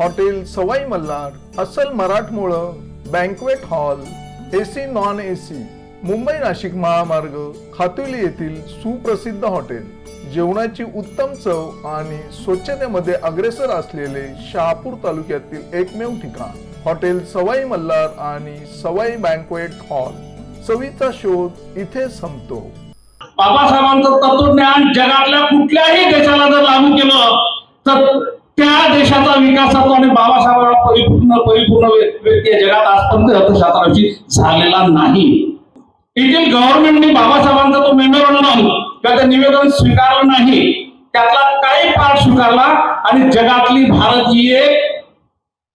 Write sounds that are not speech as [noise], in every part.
Hotel Sawai Malhar अस्सल मराठमोळं banquet hall AC non AC Mumbai Nashik महामार्ग खातुली येथील सुप्रसिद्ध हॉटेल. जेवणाची उत्तम चव आणि स्वच्छतेमध्ये अग्रेसर असलेले शहापूर तालुक्यातील एकमेव ठिकाण. हॉटेल सवाई मल्हार आणि सवाई बँकवेट हॉल चवीचा शोध इथे संपतो. बाबासाहेबांचं तत्वज्ञान जगातल्या कुठल्याही देशाला जर लागू केलं तर त्या देशाचा विकासाचा आणि बाबासाहेबांना परिपूर्ण परिपूर्ण व्यक्ती जगात आजपर्यंत अर्थशास्त्राची झालेला नाही. येथील गव्हर्नमेंटने बाबासाहेबांचा तो मेमोरंडम किंवा ते निवेदन स्वीकारलं नाही? त्यातला काही पार्ट स्वीकारला आणि जगातली भारतीय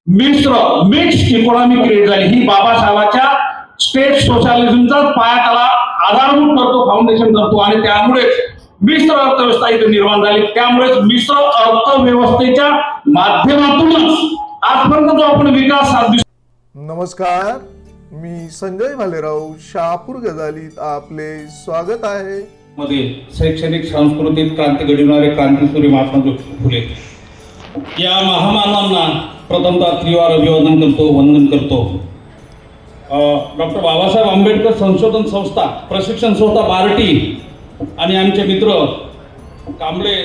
मिश्र मिक्स इकॉनॉमी क्रिएट झाली. ही बाबासाहेबांच्या स्टेट सोशलिझमचा पाया त्याला आधारभूत करतो फाउंडेशन करतो. आणि त्यामुळेच मिश्र अर्थव्यवस्था इथे निर्माण झाली. त्यामुळेच मिश्र अर्थव्यवस्थेच्या माध्यमातूनच आजपर्यंत जो आपण विकास साधू नमस्कार. मी संजय भालेराव शहापूर गजालीत आपले स्वागत आहे. मध्ये शैक्षणिक सांस्कृतिक क्रांती घडविणारे क्रांतीसूर्य महात्मा ज्योतिबा फुले. या महामानवांना प्रथमतः त्रिवार अभिवादन करतो वंदन करतो. डॉक्टर बाबासाहेब आंबेडकर संशोधन संस्था प्रशिक्षण संस्था बार्टी आणि आमचे मित्र कांबळे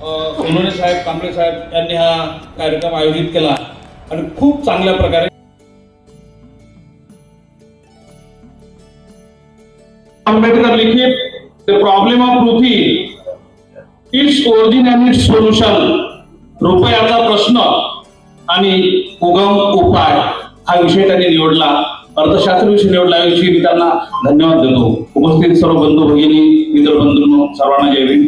सोनोने साहेब कांबळे साहेब यांनी हा कार्यक्रम आयोजित केला आणि खूप चांगल्या प्रकारे आंबेडकर लिखित the problem of Prithvi its origin and its solution रुपयाचा प्रश्न आणि उगम उपाय हा विषय त्यांनी निवडला. अर्थशास्त्र विषय निवडला याविषयी मी त्यांना धन्यवाद देतो. उपस्थित सर्व बंधू भगिनी मित्र बंधूंनो सर्वांना जय भीम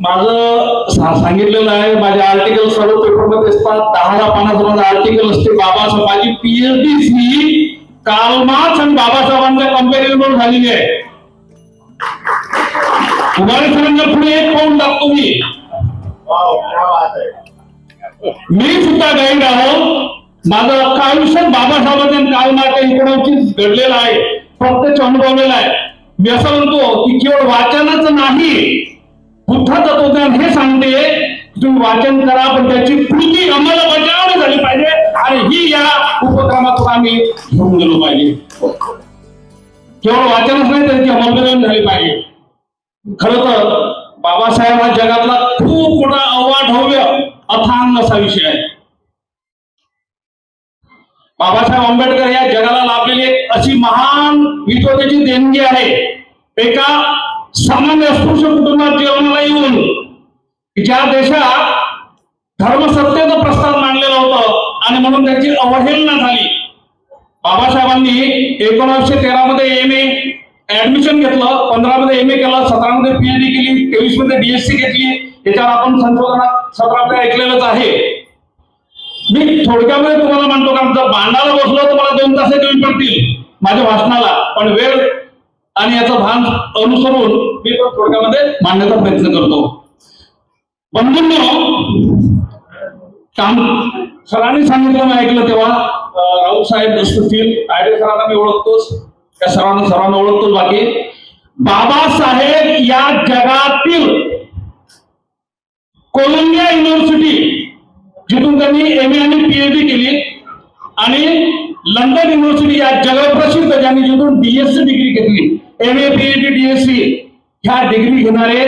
माझं सा- सांगितलेलं आहे माझे आर्टिकल सर्व पेपरमध्ये असतात. दहा पानाचं माझं आर्टिकल असते. बाबासाहेब माझी पीएचडी ही कार्ल मार्क्स आणि बाबासाहेबांच्या कंपॅरिझन झालेली आहे. कुमारी सरांच्या पुढे एक पाऊल टाकतो मी. मी सुद्धा गाईड आहो. माझं अख्खं आयुष्य बाबासाहेबांच्या काल मार्क्स इकॉनॉमिक्स घडलेलं आहे. प्रत्यक्ष अनुभवलेला आहे. मी असं म्हणतो की केवळ वाचनच नाही बुद्ध तत्वज्ञान हे सांगते तुम्ही वाचन करा पण त्याची कृती अंमलबजावणी झाली पाहिजे आणि ही या उपक्रमातून आम्ही घेऊन गेलो पाहिजे. केवळ वाचनच नाही त्याची अंमलबजावणी झाली पाहिजे. खर तर बाबासाहेब हा जगातला खूप मोठा अवाढव्य अथांग असा विषय आहे. बाबासाहेब आंबेडकर या जगाला लाभलेली एक अशी महान विद्वतेची देणगी आहे. एका सामान्य अस्पृश्य कुटुंबात जीवनाला येऊन ज्या देशात धर्मसत्तेचं प्रस्ताव मांडलेलं होतं आणि म्हणून त्याची अवहेलना झाली. बाबासाहेबांनी एकोणीसशे तेरा मध्ये एम ए ऍडमिशन घेतलं पंधरा मध्ये एम ए केलं सतरा मध्ये पीएचडी केली तेवीसमध्ये बीएससी घेतली. याच्यावर आपण संशोधनात सतरा ऐकलेलंच आहे. मी थोडक्यामध्ये तुम्हाला म्हणतो का जर भांडायला बसलो तर मला दोन तास कमी पडतील माझ्या भाषणाला. पण वेळ आणि याचं भान अनुसरून मी पण थोडक्यामध्ये मांडण्याचा प्रयत्न करतो. बंधूंनो काम सरांनी सांगितलं मी ऐकलं तेव्हा. राऊत साहेब असतील आयडे सरांना मी ओळखतोच. त्या सरांना सर्वांना ओळखतोच बाकी. बाबासाहेब या जगातील कोलंबिया युनिव्हर्सिटी जिथून त्यांनी एम ए आणि पीएचडी केली. आणि लंडन युनिव्हर्सिटी या जगप्रसिद्ध ज्यांनी जिथून डीएससी डिग्री घेतली एम ए पीएचडी डीएससी ह्या डिग्री घेणारे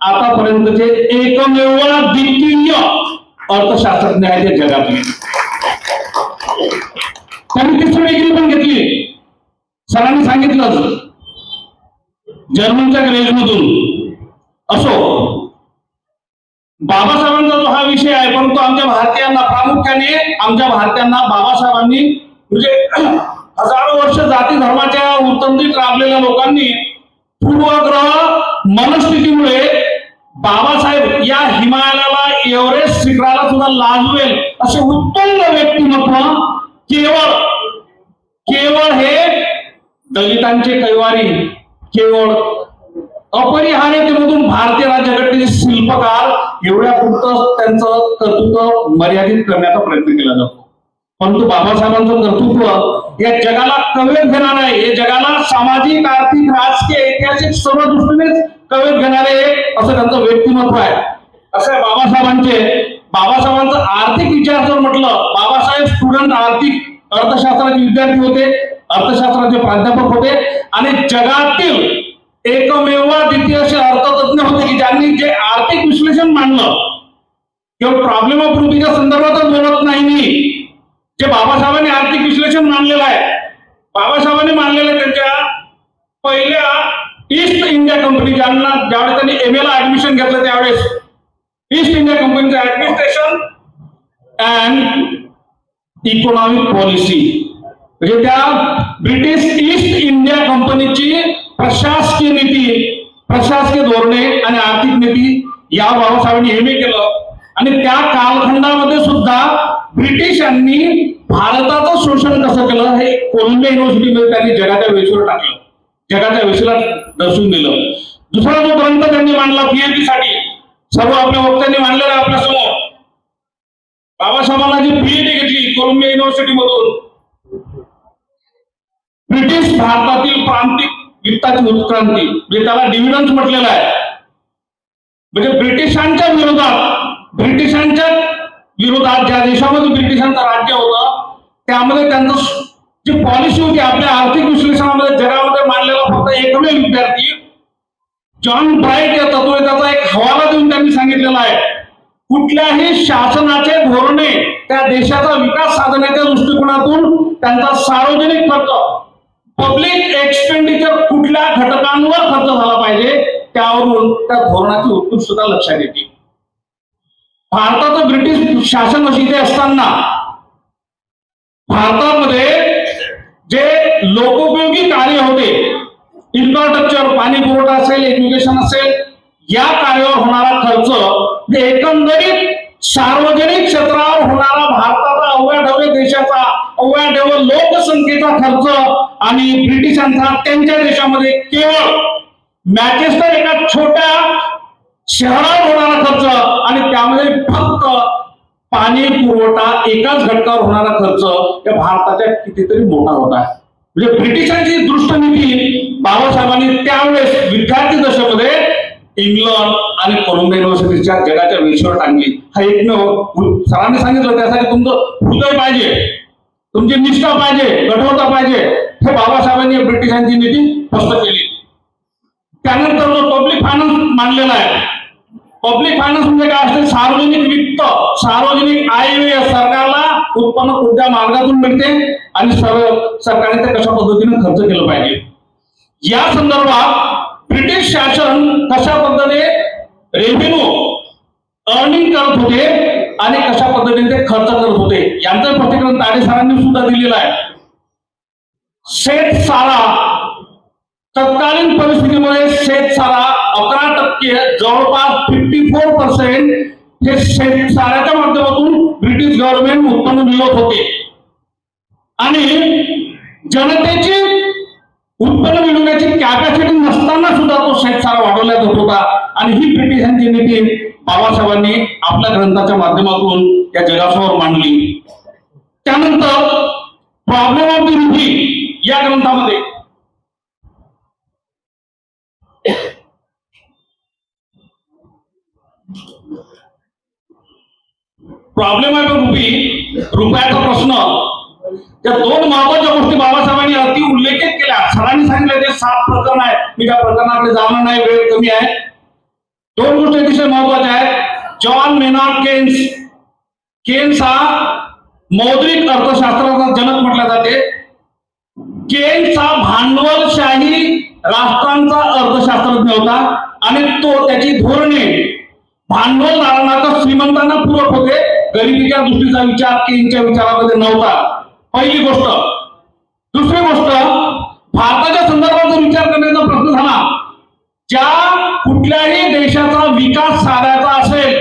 आतापर्यंतचे एकमेव द्वितीय अर्थशास्त्रज्ञ आहेत या जगातले. त्यांनी तिसरी डिग्री पण घेतली. सरांनी सांगितलं जर्मनच्या कॉलेजमधून असो. बाबासाहेब परंतु आमच्या भारतीयांना प्रामुख्याने आमच्या भारतीयांना बाबासाहेबांनी म्हणजे [clears throat] हजारो वर्ष जाती धर्माच्या उतंदीत राबलेल्या लोकांनी पूर्वग्रह मनस्थितीमुळे बाबासाहेब या हिमालयाला एव्हरेस्ट शिखराला सुद्धा लाजवेल असे उत्तुंग व्यक्तिमत्व केवळ केवळ हे दलितांचे कैवारी केवळ अपरिहार्यतेमधून भारतीय राज्यघटनेचे शिल्पकार एवढ्या पुरतं त्यांचं कर्तृत्व मर्यादित करण्याचा प्रयत्न केला जातो. परंतु बाबासाहेबांचं कर्तृत्व या जगाला कवेत घेणार आहे. हे जगाला सामाजिक आर्थिक राजकीय ऐतिहासिक सर्व दृष्टीनेच कवेत घेणारे असं त्यांचं व्यक्तिमत्व आहे. असं बाबासाहेबांचे. बाबासाहेबांचं आर्थिक विचार जर म्हटलं बाबासाहेब स्टुडंट आर्थिक अर्थशास्त्राचे विद्यार्थी होते अर्थशास्त्राचे प्राध्यापक होते आणि जगातील एकमेव द्वितीय असे अर्थतज्ञ होते की ज्यांनी जे आर्थिक विश्लेषण मांडलं केवळ प्रॉब्लेम ऑफ रुपीच्या संदर्भातच बोलत नाही मी. जे बाबासाहेबांनी आर्थिक विश्लेषण मानलेलं आहे. बाबासाहेबांनी मानलेलं त्यांच्या पहिल्या ईस्ट इंडिया कंपनी ज्यांना ज्यावेळेस त्यांनी एम एला ऍडमिशन घेतलं त्यावेळेस. East India company administration and economic policy म्हणजे त्या ब्रिटिश ईस्ट इंडिया कंपनीची प्रशासकीय नीती प्रशासकीय धोरणे आणि आर्थिक नीती या बाबासाहेबांनी हे केलं आणि त्या कालखंडामध्ये सुद्धा ब्रिटिशांनी भारताचं शोषण कसं केलं हे कोलंबिया युनिव्हर्सिटीमध्ये त्यांनी जगाच्या वेशीवर टाकलं. जगाच्या वेशीला दर्शवून दिलं. दुसरा जो ग्रंथ त्यांनी मांडला पीएचडी साठी सर्व आपल्या वक्त्यांनी मांडलेला आपल्यासमोर. बाबासाहेबांना जी पीएचडी घेतली कोलंबिया युनिव्हर्सिटी मधून ब्रिटिश भारतातील प्रांतिक वित्ताची उत्क्रांती म्हणजे त्याला डिव्हिडन्स म्हटलेलं आहे. म्हणजे ब्रिटिशांच्या विरोधात ब्रिटिशांच्या विरोधात ज्या देशामध्ये ब्रिटिशांचं राज्य होतं त्यामध्ये त्यांचं जी पॉलिसी होती आपल्या आर्थिक विश्लेषणामध्ये जगामध्ये मांडलेला फक्त एकमेव विद्यार्थी जॉन ब्राईट या त्याचा एक हवाला देऊन त्यांनी सांगितलेला आहे. कुठल्याही शासनाचे धोरणे त्या देशाचा विकास साधण्याच्या दृष्टिकोनातून त्यांचा सार्वजनिक खर्च पब्लिक एक्सपेंडिचर कुठल्या घटकांवर खर्च झाला पाहिजे त्यावरून त्या धोरणाची उत्कृष्टता लक्षात येते. भारताचं ब्रिटिश शासन इथे असताना भारतामध्ये जे लोकोपयोगी कार्य होते इन्फ्रास्ट्रक्चर पाणी पुरवठा असेल एज्युकेशन असेल या कार्यावर होणारा खर्च म्हणजे एकंदरीत सार्वजनिक क्षेत्रावर होणारा भारताचा अवघ्याढव्य देशाचा अवघ्याढव्य लोकसंख्येचा खर्च आणि ब्रिटिशांचा त्यांच्या देशामध्ये केवळ मॅचेस्टर एका छोट्या शहरावर होणारा खर्च आणि त्यामध्ये फक्त पाणी पुरवठा एकाच घटकावर होणारा खर्च या भारताच्या कितीतरी मोठा होता म्हणजे ब्रिटिशांची दृष्टनिधी बाबासाहेबांनी त्यावेळेस विद्यार्थी दशेमध्ये इंग्लंड आणि कोलंबिया युनिव्हर्सिटीच्या जगाच्या वेशीवर टांगली. हा एकमेव सरांनी सांगितलं त्यासाठी तुमचं हृदय पाहिजे. तुमची निष्ठा पाहिजे कठोरता पाहिजे. हे बाबासाहेबांनी ब्रिटिशांची नीती स्पष्ट केली. त्यानंतर जो पब्लिक फायनान्स मांडलेला आहे पब्लिक फायनान्स म्हणजे काय असते? सार्वजनिक वित्त सार्वजनिक आय व्यय सरकारला उत्पन्न कोणत्या मार्गातून मिळते आणि सर्व सरकारने ते कशा पद्धतीने खर्च केलं पाहिजे. या संदर्भात ब्रिटिश शासन कशा पद्धतीने रेव्हेन्यू अर्निंग करत होते आणि कशा पद्धतीने ते खर्च करत होते यांचं प्रतिक्रम ताडे सरांनी सुद्धा दिलेलं आहे. शेत सारा तत्कालीन परिस्थितीमध्ये शेतसारा अकरा टक्के जवळपास फिफ्टी फोर पर्सेंट हे शेतसाऱ्याच्या माध्यमातून ब्रिटिश गव्हर्नमेंट उत्पन्न मिळवत होते. आणि जनतेची उत्पन्न मिळवण्याची कॅपॅसिटी नसताना सुद्धा तो शेतसारा वाढवला जात होता. आणि ही ब्रिटिशांची नीती बाबासाहेबांनी आपल्या ग्रंथाच्या माध्यमातून या जगासमोर मांडली. त्यानंतर प्रॉब्लेम ऑफ द रुपी या ग्रंथामध्ये प्रॉब्लेम आहे पण रुपी. रुपयाचा प्रश्न. त्या दोन महत्त्वाच्या गोष्टी बाबासाहेबांनी अति उल्लेखित केल्या. सरांनी सांगितलं ते सात प्रकरण आहे मी त्या प्रकरणाकडे जाणार नाही वेळ कमी आहे. दोन गोष्टी अतिशय महत्त्वाच्या आहेत. John मेनॉट Keynes. केन्स हा मौद्रिक अर्थशास्त्राचा जनक म्हटला जाते. केन्स हा भांडवलशाही राष्ट्रांचा अर्थशास्त्रज्ञ होता आणि तो त्याची धोरणे. भांडवलदारांना श्रीमंतांना पूरक होते. गरिबीच्या दृष्टीचा विचार केनच्या विचारामध्ये नव्हता. पहिली गोष्ट. दुसरी गोष्ट भारताच्या संदर्भात जर विचार करण्याचा प्रश्न झाला ज्या कुठल्याही देशाचा विकास साधायचा असेल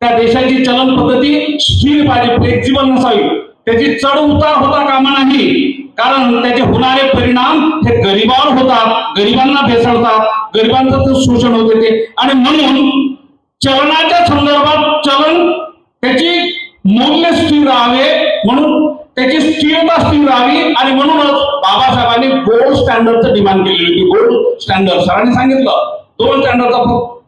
त्या देशाची चलन पद्धती स्थिर पाहिजे फ्लेक्झिबल नसावी. त्याची चढ उतार होता कामा नाही. कारण त्याचे होणारे परिणाम हे गरिबावर होतात गरिबांना भेसळतात गरिबांचं शोषण होते ते आणि म्हणून चलनाच्या संदर्भात मूल्य स्थिर राहावे म्हणून त्याची स्थिरता स्थिर राहावी आणि म्हणूनच बाबासाहेबांनी गोल्ड स्टँडर्डचं डिमांड केलेली होती. गोल्ड स्टँडर्ड सरांनी सांगितलं दोन स्टँडर्डचा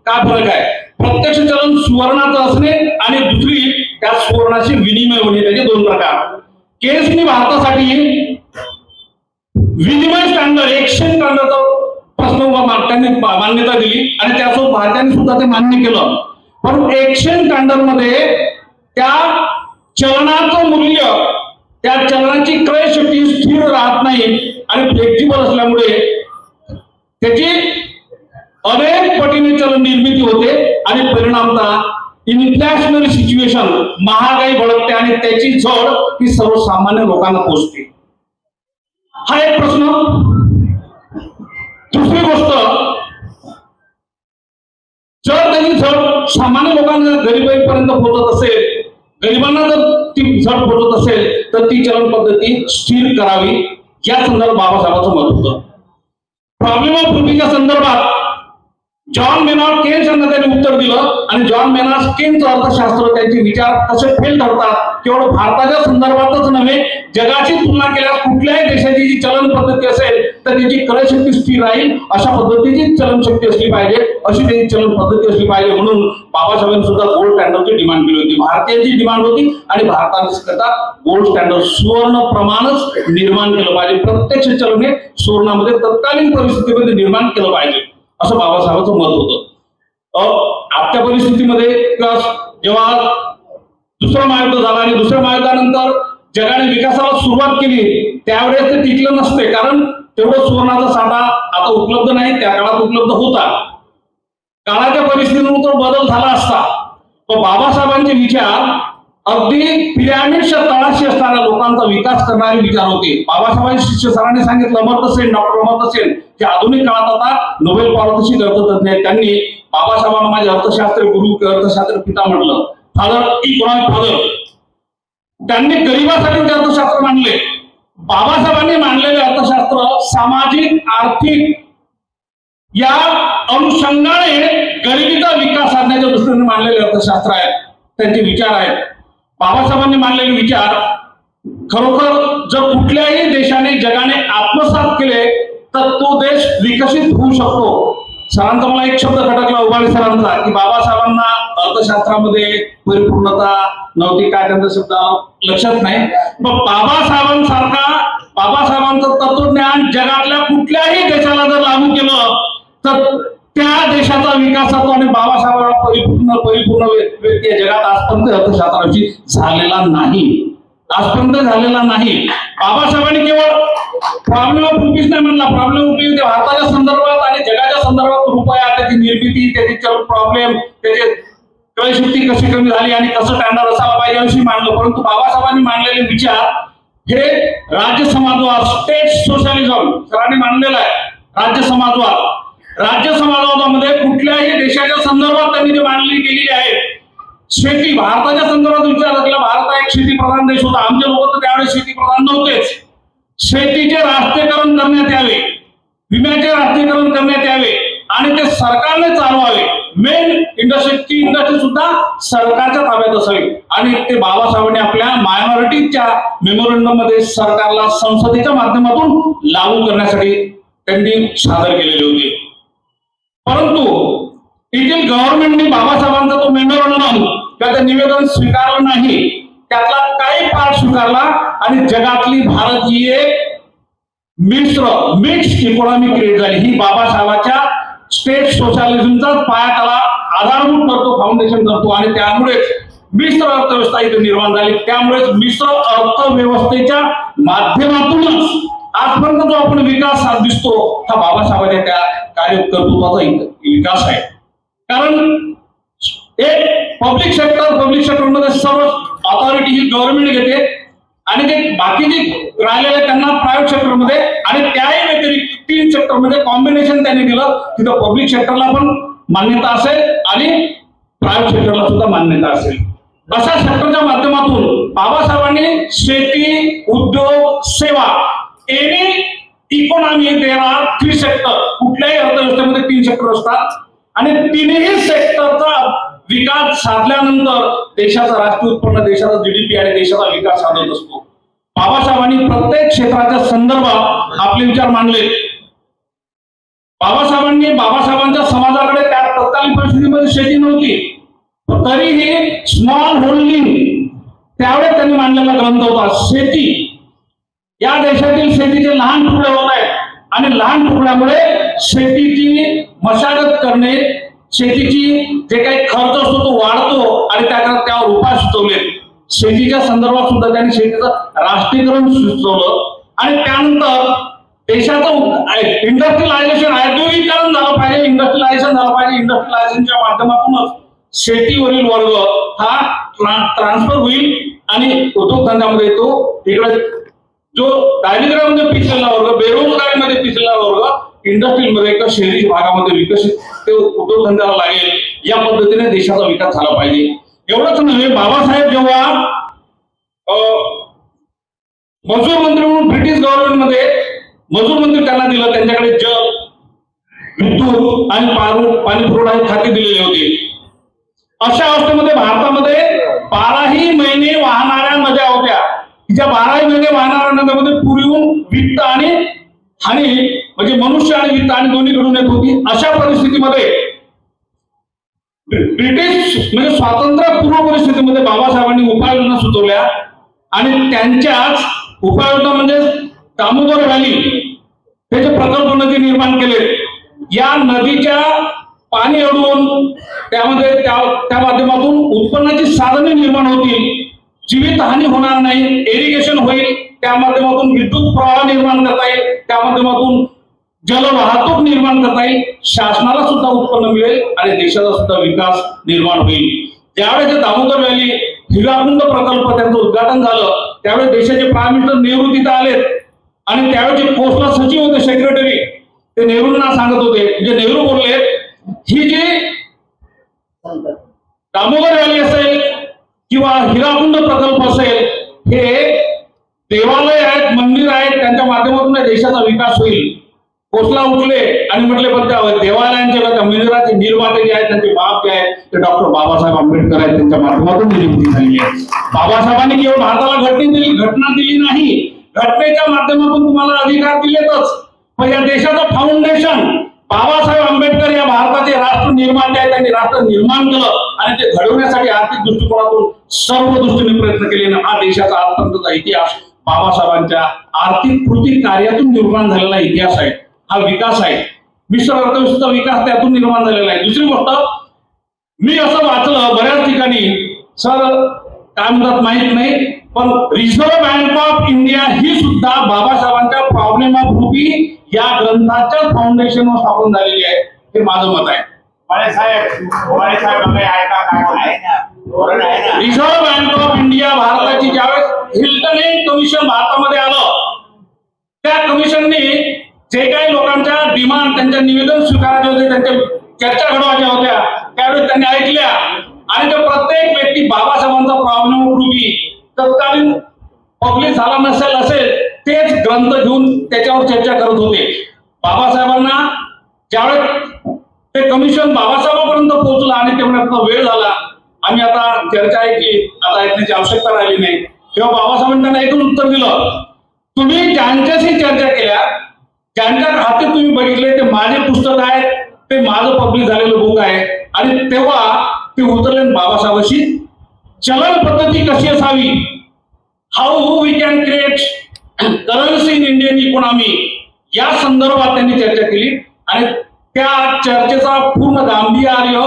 काय फरक आहे? प्रत्यक्ष चलन सुवर्णाचं असणे आणि दुसरी त्या सुवर्णाशी विनिमय होणे त्याचे दोन प्रकार. केसनी भारतासाठी विनिमय स्टँडर्ड एक्सचेंज स्टँडर्डचा प्रश्न त्यांनी मान्यता दिली आणि त्यासोबत भारताने सुद्धा ते मान्य केलं. पण एक्सचेंज स्टँडर्डमध्ये त्या चलनाचं मूल्य त्या चलनाची क्रय शक्ती स्थिर राहत नाही आणि फ्लेक्झिबल असल्यामुळे त्याची अनेक पटीने चलन निर्मिती होते आणि परिणामतः इन्फ्लॅशनरी सिच्युएशन महागाई भडकते आणि त्याची झड ही सर्वसामान्य लोकांना पोहोचते हा एक प्रश्न. दुसरी गोष्ट जर त्याची झड सामान्य लोकांना गरिबाईपर्यंत पोहोचत असेल गरिबांना जर ती झट पोचत असेल तर ती चलन पद्धती स्थिर करावी. या संदर्भात बाबासाहेबांचं मत होतं. प्रॉब्लेम ऑफ रुपीच्या संदर्भात जॉन मेनॉर केन्स यांना त्यांनी उत्तर दिलं आणि जॉन मेनॉर केन्स अर्थशास्त्र त्यांचे विचार कसे फेल ठरतात केवळ भारताच्या संदर्भातच नव्हे जगाची तुलना केल्यास कुठल्याही देशाची जी चलन पद्धती असेल तर त्याची क्रयशक्ती स्थिर राहील अशा पद्धतीची चलन शक्ती असली पाहिजे अशी त्यांची चलन पद्धती असली पाहिजे म्हणून बाबासाहेबांनी सुद्धा गोल्ड स्टँडर्डची डिमांड केली होती. भारतीयांची डिमांड होती आणि भारताने करता गोल्ड स्टँडर्ड सुवर्ण प्रमाणच निर्माण केलं पाहिजे. प्रत्यक्ष चलन हे सुवर्णामध्ये तत्कालीन परिस्थितीमध्ये निर्माण केलं पाहिजे. असं बाबासाहेबांचं मत होतं. आजच्या परिस्थितीमध्ये जेव्हा दुसरं महायुद्ध झालं आणि दुसऱ्या महायुद्धानंतर जगाने विकासाला सुरुवात केली त्यावेळेस ते टिकलं नसते. कारण तेवढं सुवर्णाचा साठा आता उपलब्ध नाही त्या काळात उपलब्ध होता. काळाच्या परिस्थितीनुसार बदल झाला असता. तो बाबासाहेबांचे विचार अगदी पिरामिडच्या तळाशी असणाऱ्या लोकांचा विकास करणारे विचार होते. बाबासाहेबांनी शिष्य सरांनी सांगितलं मत सेन डॉक्टर अमर्त्य सेन जे आधुनिक काळात आता नोबेल पारितोषिक अर्थतज्ञ आहेत. त्यांनी बाबासाहेबांना माझे अर्थशास्त्र गुरु किंवा अर्थशास्त्र पिता म्हटलं. फादर इकॉनॉमिक फादर त्यांनी गरिबासाठी ते अर्थशास्त्र मांडले बाबासाहेबांनी मांडलेले अर्थशास्त्र सामाजिक आर्थिक या अनुषंगाने गरिबीचा विकास साधण्याच्या दृष्टीने मांडलेले अर्थशास्त्र आहेत. त्यांचे विचार आहेत. बाबासाहेबांनी मांडलेले विचार खरोखर जर कुठल्याही देशाने जगाने आत्मसात केले तर तो देश विकसित होऊ शकतो. सरांचा मला एक शब्द खटकला उभाळे सरांचा की बाबासाहेबांना अर्थशास्त्रामध्ये परिपूर्णता नव्हती. काय त्यांचा शब्द? लक्षात नाही. पण बाबासाहेबांसारखा बाबासाहेबांचं तत्वज्ञान जगातल्या कुठल्याही देशाला जर लागू केलं तर त्या देशाचा विकास होतो आणि बाबासाहेबांना परिपूर्ण परिपूर्ण व्यक्ती जगात आजपर्यंत अर्थशास्त्राची झालेला नाही. आजपर्यंत झालेला नाही. बाबासाहेबांनी केवळ प्रॉब्लेम ऑफ रुपीज नाही म्हणला. प्रॉब्लेम ऑफ रुपीज भारताच्या संदर्भात आणि जगाच्या संदर्भात रुपया त्याची निर्मिती त्याची प्रॉब्लेम त्याचे क्रयशक्ती कशी कमी झाली आणि कसं स्टँडर्ड असावा पाहिजे याविषयी मांडलं. परंतु बाबासाहेबांनी मांडलेले विचार हे राज्य समाजवाद स्टेट सोशलिझम सरांनी मांडलेलं आहे. राज्य समाजवाद. राज्य समाजवादामध्ये कुठल्याही देशाच्या संदर्भात त्यांनी जे मांडणी केलेली आहे शेती भारताच्या संदर्भात विचार केला भारत हा एक शेती प्रधान देश होता. आमचे लोक तर त्यावेळेस शेती प्रधान नव्हतेच. शेतीचे राष्ट्रीयकरण करण्यात यावे. विम्याचे राष्ट्रीयकरण करण्यात यावे. आणि ते सरकारने चालवावे. मेन इंडस्ट्री ती इंडस्ट्री सुद्धा सरकारच्या ताब्यात असावी. आणि ते बाबासाहेबांनी आपल्या मायनॉरिटीच्या मेमोरंडममध्ये सरकारला संसदेच्या माध्यमातून लागू करण्यासाठी त्यांनी सादर केलेली होती. परंतु येथील गव्हर्नमेंटने बाबासाहेबांचा तो मेमोरंडम किंवा ते निवेदन स्वीकारलं नाही. त्यातला काही पार्ट स्वीकारला आणि जगातली भारत ही एक मिश्र मिक्स इकॉनॉमी क्रिएट झाली. ही बाबासाहेबांच्या स्टेट सोशालिझमचा पाया त्याला आधारभूत करतो फाउंडेशन करतो आणि त्यामुळेच मिश्र अर्थव्यवस्था इथे निर्माण झाली. त्यामुळेच मिश्र अर्थव्यवस्थेच्या माध्यमातूनच आजपर्यंत जो आपण विकास हा दिसतो हा बाबासाहेबांच्या त्या कार्य कर्तृत्वाचा विकास आहे. कारण एक पब्लिक सेक्टर पब्लिक सेक्टरमध्ये सर्व अथॉरिटी ही गव्हर्नमेंट घेते आणि ते बाकीचे राहिलेले त्यांना प्रायव्हेट सेक्टरमध्ये आणि त्याही व्यतिरिक्त तीन सेक्टरमध्ये कॉम्बिनेशन त्यांनी दिलं. तिथं पब्लिक सेक्टरला पण मान्यता असेल आणि प्रायव्हेट सेक्टरला सुद्धा मान्यता असेल. अशा सेक्टरच्या माध्यमातून बाबासाहेबांनी शेती उद्योग सेवा एनी इकॉनॉमी देणार थ्री सेक्टर कुठल्याही अर्थव्यवस्थेमध्ये तीन सेक्टर असतात. आणि तिन्ही सेक्टरचा विकास साधल्यानंतर देशाचं राष्ट्रीय उत्पन्न देशाचा जीडीपी आणि देशाचा विकास साधत असतो. बाबासाहेबांनी प्रत्येक क्षेत्राच्या संदर्भात आपले विचार मांडले. बाबासाहेबांनी बाबासाहेबांच्या समाजाकडे त्या तत्कालीन परिस्थितीमध्ये शेती नव्हती. तरीही स्मॉल होल्डिंग त्यावेळेस त्यांनी मांडलेला ग्रंथ होता शेती. या देशातील शेतीचे लहान तुकडे होत आहेत. आणि लहान तुकड्यामुळे शेतीची मशागत करणे शेतीची जे काही खर्च असतो तो वाढतो आणि त्याकरता त्यावर उपाय सुचवले. शेतीच्या संदर्भात सुद्धा त्यांनी शेतीचं राष्ट्रीयकरण सुचवलं. आणि त्यानंतर देशाचं इंडस्ट्रियलायझेशन औद्योगिकरण झालं पाहिजे इंडस्ट्रियलायझेशन झालं पाहिजे. इंडस्ट्रियलायझेशनच्या माध्यमातूनच शेतीवरील वर्ग हा ट्रान्सफर होईल आणि उद्योगधंद्यामध्ये तो इकडे जो दारिद्र्यामध्ये पिसलेला वर्ग बेरोजगारीमध्ये पिसलेला वर्ग इंडस्ट्रीमध्ये किंवा शहरी भागामध्ये विकसित ते उद्योगधंद्याला लागेल. या पद्धतीने देशाचा विकास झाला पाहिजे. एवढंच नव्हे बाबासाहेब जेव्हा मजूर मंत्री म्हणून ब्रिटिश गव्हर्नमेंटमध्ये मजूर मंत्री त्यांना दिलं त्यांच्याकडे जग विद्युत आणि पारू पाणी पुरवठा हे खाते दिलेले होते. अशा अवस्थेमध्ये भारतामध्ये बाराही महिने वाहणाऱ्या नद्या होत्या. तिच्या बाराही महिने वाहणाऱ्या नद्यामध्ये पूर्वीहून वित्त आणि हानी म्हणजे मनुष्य आणि वित्त आणि दोन्ही घडून येत होती अशा परिस्थितीमध्ये ब्रिटिश म्हणजे स्वातंत्र्यपूर्व परिस्थितीमध्ये बाबासाहेबांनी उपाययोजना सुचवल्या आणि त्यांच्याच उपाययोजना म्हणजे दामोदर व्हॅली हे जे प्रकल्प नदी निर्माण केले या नदीच्या पाणी अडवून त्यामध्ये त्या त्या माध्यमातून उत्पन्नाची साधने निर्माण होतील. जीवित हानी होणार नाही एरिगेशन होईल त्या माध्यमातून विद्युत प्रवाह निर्माण करता येईल त्या माध्यमातून जल वाहतूक निर्माण करता येईल शासनाला सुद्धा उत्पन्न मिळेल आणि देशाचा सुद्धा विकास निर्माण होईल. ज्यावेळेस दामोदर व्हॅली हिराकुंड प्रकल्प त्यांचं उद्घाटन झालं त्यावेळेस देशाचे प्राईम मिनिस्टर नेहरू तिथं आलेत. आणि त्यावेळेचे पोस्टला सचिव होते सेक्रेटरी ते नेहरूंना सांगत होते. म्हणजे नेहरू बोलले ही जी दामोदर किंवा हिराकुंड प्रकल्प असेल हे देवालय आहेत मंदिर आहेत त्यांच्या माध्यमातून देशाचा विकास होईल. कोसला उठले आणि म्हटले पण त्या देवालयांच्या त्या मंदिराचे निर्माते जे आहेत त्यांचे बाप जे आहेत ते डॉक्टर बाबासाहेब आंबेडकर आहेत त्यांच्या माध्यमातून निर्मिती झालेली आहे. बाबासाहेबांनी केवळ भारताला घटने दिली घटना दिली नाही. घटनेच्या माध्यमातून तुम्हाला अधिकार दिलेतच. पण या देशाचं फाउंडेशन बाबासाहेब आंबेडकर या भारताचे राष्ट्र निर्माते आहेत. त्यांनी राष्ट्र निर्माण केलं आणि ते घडवण्यासाठी आर्थिक दृष्टिकोनातून सर्व दृष्टीने प्रयत्न केले आणि हा देशाचा आजपर्यंतचा इतिहास बाबासाहेबांच्या आर्थिक कृती कार्यातून निर्माण झालेला इतिहास आहे. हा विकास आहे. मिश्र अर्थव्यवस्थेचा विकास त्यातून निर्माण झालेला आहे. दुसरी गोष्ट मी असं वाचलं बऱ्याच ठिकाणी सर काय म्हणतात माहीत नाही पण रिझर्व्ह बँक ऑफ इंडिया ही सुद्धा बाबासाहेबांच्या प्रॉब्लेम ऑफ रुपी या ग्रंथाच्या फाउंडेशनवर स्थापन झालेली आहे. हे माझं मत आहे. रिझर्व्ह बँक ऑफ इंडिया भारताची ज्यावेळेस हिल्टन कमिशन भारतामध्ये आलं त्या कमिशनने जे काही लोकांच्या डिमांड त्यांच्या निवेदन स्वीकारायचे होते त्यांच्या चर्चा घडवायच्या होत्या त्यावेळेस त्यांनी ऐकल्या. आणि ते प्रत्येक व्यक्ती बाबासाहेबांचा प्रॉब्लेम रुपी तत्कालीन पब्लिक झाला नसेल असेल तेच ग्रंथ घेऊन त्याच्यावर चर्चा करत होते. बाबासाहेबांना ज्यावेळेस ते कमिशन बाबासाहेबांपर्यंत पोहोचलं आणि ते म्हणत वेळ झाला. आम्ही आता चर्चा आहे की आता ऐकण्याची आवश्यकता राहिली नाही. तेव्हा बाबासाहेबांनी त्यांना एकच उत्तर दिलं तुम्ही ज्यांच्याशी चर्चा केल्या ज्यांच्या हाती तुम्ही बघितले ते माझे पुस्तक आहेत ते माझं पब्लिक झालेलं बुक आहे. आणि तेव्हा ते उतरले बाबासाहेबांशी चलन पद्धती कशी असावी? How we can create currency in Indian economy या संदर्भात त्यांनी चर्चा केली. आणि त्या चर्चेचा पूर्ण गांभीर्य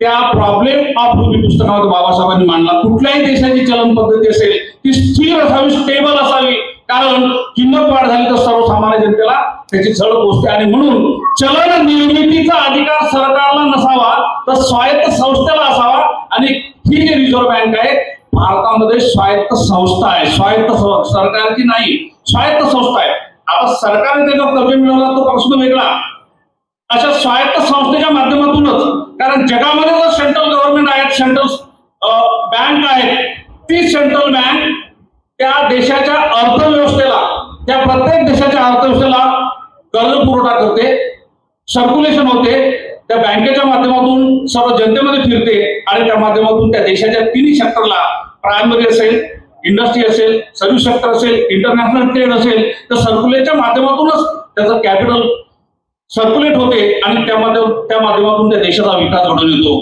त्या प्रॉब्लेम ऑफ रुपी पुस्तकामध्ये बाबासाहेबांनी मांडला. कुठल्याही देशाची चलन पद्धती असेल ती स्थिर असावी स्टेबल असावी. कारण किंमत वाढ झाली तर सर्वसामान्य जनतेला त्याची झळ पोचते. आणि म्हणून चलन निर्मितीचा अधिकार सरकारला नसावा तर स्वायत्त संस्थेला असावा. आणि ही जी रिझर्व्ह बँक आहे. भारतामध्ये स्वायत्त संस्था आहे. स्वायत्त सरकारची नाही. स्वायत्त संस्था आहे. आता सरकारने त्याचा कब्जा मिळवला तो प्रश्न वेगळा. अशा स्वायत्त संस्थेच्या माध्यमातूनच कारण जगामध्ये जर सेंट्रल गव्हर्नमेंट आहेत सेंट्रल बँक आहेत ती सेंट्रल बँक त्या देशाच्या अर्थव्यवस्थेला त्या प्रत्येक देशाच्या अर्थव्यवस्थेला कर्ज पुरवठा करते सर्क्युलेशन होते त्या बँकेच्या माध्यमातून सर्व जनतेमध्ये फिरते आणि त्या माध्यमातून त्या देशाच्या तिन्ही सेक्टरला प्रायमरी असेल इंडस्ट्री असेल सर्व्हिस सेक्टर असेल इंटरनॅशनल ट्रेड असेल तर सर्क्युलेटच्या माध्यमातूनच त्याचं कॅपिटल सर्क्युलेट होते आणि त्या माध्यम त्या माध्यमातून त्या देशाचा विकास घडून येतो.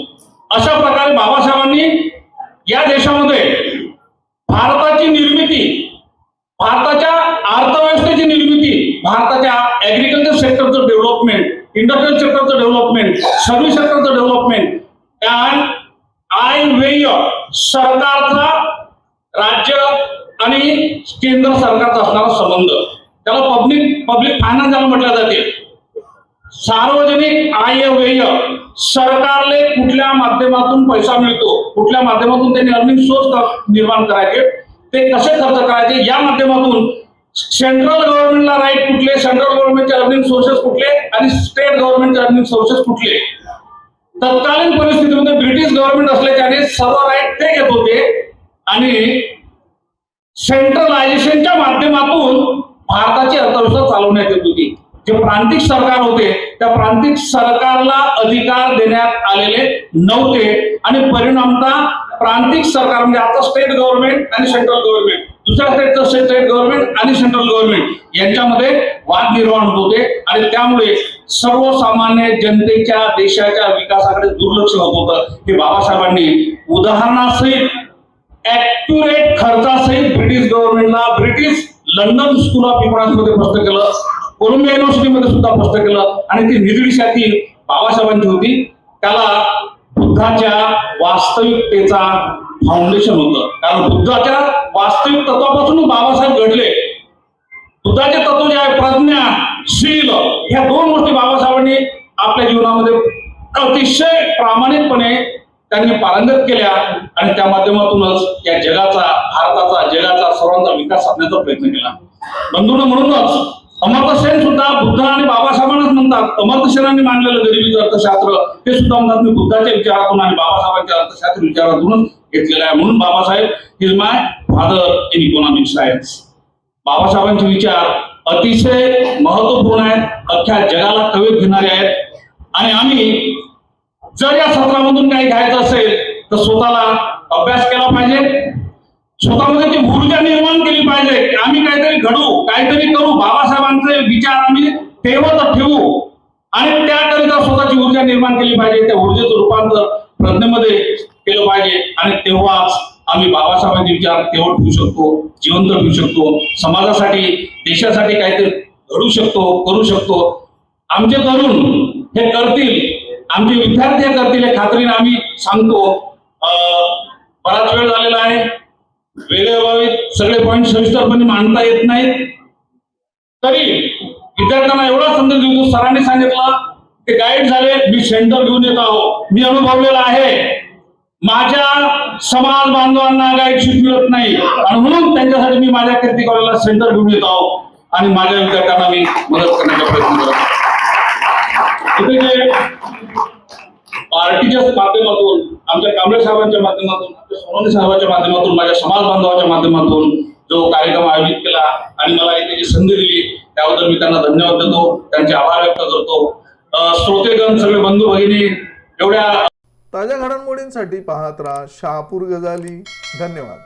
अशा प्रकारे बाबासाहेबांनी या देशामध्ये भारताची निर्मिती भारताच्या अर्थव्यवस्थेची निर्मिती भारताच्या ऍग्रिकल्चर सेक्टरचं इंडस्ट्रियल सेक्टरचं डेव्हलपमेंट सर्व्हिस सेक्टरचं डेव्हलपमेंट अँड आय व्यय सरकारचा राज्य आणि केंद्र सरकारचा असणारा संबंध? त्याला पब्लिक पब्लिक फायनान्स ज्याला म्हटलं जाते. सार्वजनिक आय व्यय सरकारले कुठल्या माध्यमातून पैसा मिळतो कुठल्या माध्यमातून त्यांनी अर्निंग सोर्स निर्माण करायचे ते कसे खर्च करायचे या माध्यमातून सेंट्रल गव्हर्नमेंटला राईट कुठले? सेंट्रल गव्हर्नमेंटचे अर्निंग सोर्सेस कुठले? आणि स्टेट गव्हर्नमेंटचे अर्निंग सोर्सेस कुठले? तत्कालीन परिस्थितीमध्ये ब्रिटिश गव्हर्नमेंट असल्याच्याने सर्व राईट ते घेत होते. आणि सेंट्रलायझेशनच्या माध्यमातून भारताची अर्थव्यवस्था चालवण्यात येत होती. जे प्रांतिक सरकार होते त्या प्रांतिक सरकारला अधिकार देण्यात आलेले नव्हते. आणि परिणामता प्रांतिक सरकार म्हणजे आता स्टेट गव्हर्नमेंट आणि सेंट्रल गव्हर्नमेंट दुसऱ्या स्टेटचं स्टेट गव्हर्नमेंट आणि सेंट्रल गव्हर्नमेंट यांच्यामध्ये वाद निर्माण होत होते आणि त्यामुळे सर्वसामान्य जनतेच्या देशाच्या विकासाकडे दुर्लक्ष होत होतं. हे बाबासाहेबांनी उदाहरणासहित ऍक्युरेट खर्चासहित ब्रिटिश गव्हर्नमेंटला ब्रिटिश लंडन स्कूल ऑफ इकॉनॉमिक्समध्ये प्रश्न केलं. कोलंबिया युनिव्हर्सिटीमध्ये सुद्धा प्रश्न केलं. आणि ती निधीशाती बाबासाहेबांची होती. त्याला बुद्धाच्या वास्तविकतेचा फाउंडेशन होतं. कारण बुद्धाच्या वास्तविक तत्वापासून बाबासाहेब घडले. बुद्धाचे तत्व जे आहे प्रज्ञा शील ह्या दोन गोष्टी बाबासाहेबांनी आपल्या जीवनामध्ये अतिशय प्रामाणिकपणे त्यांनी पारंगत केल्या आणि त्या माध्यमातूनच या जगाचा भारताचा जगाचा सर्वांचा विकास साधण्याचा प्रयत्न केला. बंधून म्हणूनच अमर्त्य सेन सुद्धा बुद्ध आणि बाबासाहेबांनाच म्हणतात. अमर्त्य मांडलेलं गरिबीचं अर्थशास्त्र ते सुद्धा म्हणतात मी बुद्धाच्या विचारातून आणि बाबासाहेबांच्या अर्थशास्त्र विचारातूनच घेतलेलं आहे. म्हणून Babasaheb is my father in economic science बाबासाहेबांचे विचार अतिशय महत्त्वपूर्ण आहेत अख्ख्या जगाला कवेत घेणारे आहेत. आणि आम्ही जर या सत्रामधून काही घ्यायचं असेल तर स्वतःला अभ्यास केला पाहिजे. स्वतःमध्ये ती ऊर्जा निर्माण केली पाहिजे. आम्ही काहीतरी घडू काहीतरी करू बाबासाहेबांचे विचार आम्ही तेव्हा ठेवू. आणि त्याकरिता स्वतःची ऊर्जा निर्माण केली पाहिजे त्या ऊर्जेचं रूपांतर प्रज्ञेमध्ये केलं पाहिजे. आणि तेव्हाच आम्ही बाबासाहेबांचे विचार तेव्हा ठेवू शकतो जिवंत ठेवू शकतो समाजासाठी देशासाठी काहीतरी घडू शकतो करू शकतो. आमचे तरुण हे करतील आमचे विद्यार्थी हे करतील हे खात्रीने आम्ही सांगतो. बराच वेळ झालेला आहे. वेळेअभावी सगळे पॉईंट सविस्तरपणे मांडता येत नाहीत. तरी विद्यार्थ्यांना एवढा संदेश देऊ सरांनी सांगितलं ते गाईड झाले मी सेंटर घेऊन येत आहो. मी अनुभवलेला आहे. माझ्या समाज बांधवांना गाईड शीट मिळत नाही. आणि म्हणून त्यांच्यासाठी मी माझ्या कीर्ती कॉलेजला सेंटर घेऊन येत आहो. आणि माझ्या विद्यार्थ्यांना मी मदत करण्याचा प्रयत्न करतो इथे जे पार्टीच्या माध्यमातून आमच्या कांबळे साहेबांच्या माध्यमातून आमच्या सोनवणे साहेबांच्या माध्यमातून माझ्या समाज बांधवाच्या माध्यमातून जो कार्यक्रम आयोजित केला आणि मला इथे जी संधी दिली त्याबद्दल मी त्यांना धन्यवाद देतो त्यांचे आभार व्यक्त करतो. श्रोतेगण सगळे बंधू भगिनी एवढ्या ताज्या घडामोडींसाठी पाहत राहा शहापूर गजाली. धन्यवाद.